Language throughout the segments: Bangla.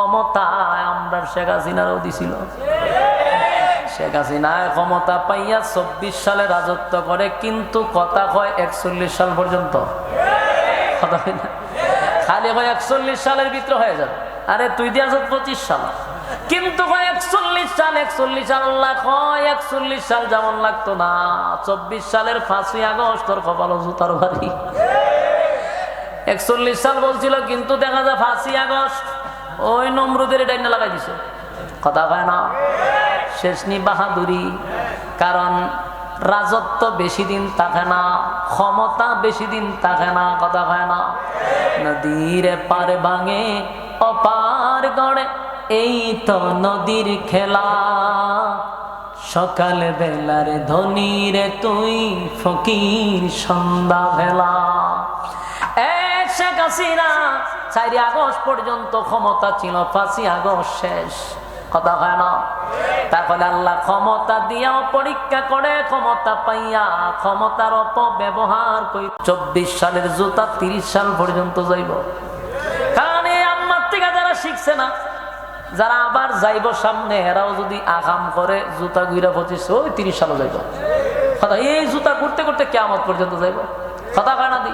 ক্ষমতা দিছিল। ক্ষমতা কিন্তু কথা একচল্লিশ সাল খালি একচল্লিশ সালের হয়ে তুই পঁচিশ সাল। কিন্তু একচল্লিশ সাল একচল্লিশ সাল কয় একচল্লিশ সাল যেমন লাগতো না। চব্বিশ সালের পাঁচই আগস্ট, তোর কপাল জুতার বাড়ি। একচল্লিশ সাল বলছিল, কিন্তু দেখা যায় ফাঁসি আগস্ট। ওই নমরুদের ডাইনা লাগাই দিছে। কথা কয় না? শেষনি বাহাদুরি। কারণ রাজত্ব বেশি দিন থাকে না, ক্ষমতা বেশি দিন থাকে না, কথা কয় না? নদীর পারে ভাঙে, অপার গড়ে, এই তো নদীর খেলা। সকাল বেলার ধনির তুই ফকির সন্ধ্যা বেলা। এ শেখ হাসিনা চারি আগস্ট পর্যন্ত ক্ষমতা ছিল, পাঁচই আগস্ট শেষ। কথা হয় না? তাহলে আল্লাহ ক্ষমতা দিয়াও পরীক্ষা করে, ক্ষমতা পাইয়া ক্ষমতার অপব্যবহার করি। চব্বিশ সালের জুতা তিরিশ সাল পর্যন্ত যাইব। কারণ এই আম্মার থেকে যারা শিখছে না, যারা আবার যাইব সামনে, এরাও যদি আগাম করে জুতা গুইরা পঁচিশ, ওই তিরিশ সালে যাইব। কথা, এই জুতা ঘুরতে ঘুরতে কেমন পর্যন্ত যাইব। কথা কানা দি?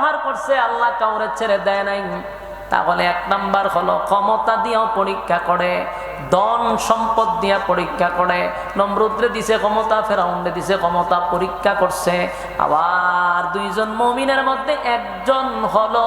অপব্যবহার করছে, আল্লাহ কাউরে ছেড়ে দেয় নাই। তাহলে এক নাম্বার হলো, ক্ষমতা দিয়েও পরীক্ষা করে, ধন সম্পদ দিয়া পরীক্ষা করে। নমরুদ্রে দিছে ক্ষমতা ফেরাউন্ডে দিছে ক্ষমতা, পরীক্ষা করছে। আবার দুইজন মমিনের মধ্যে একজন হলো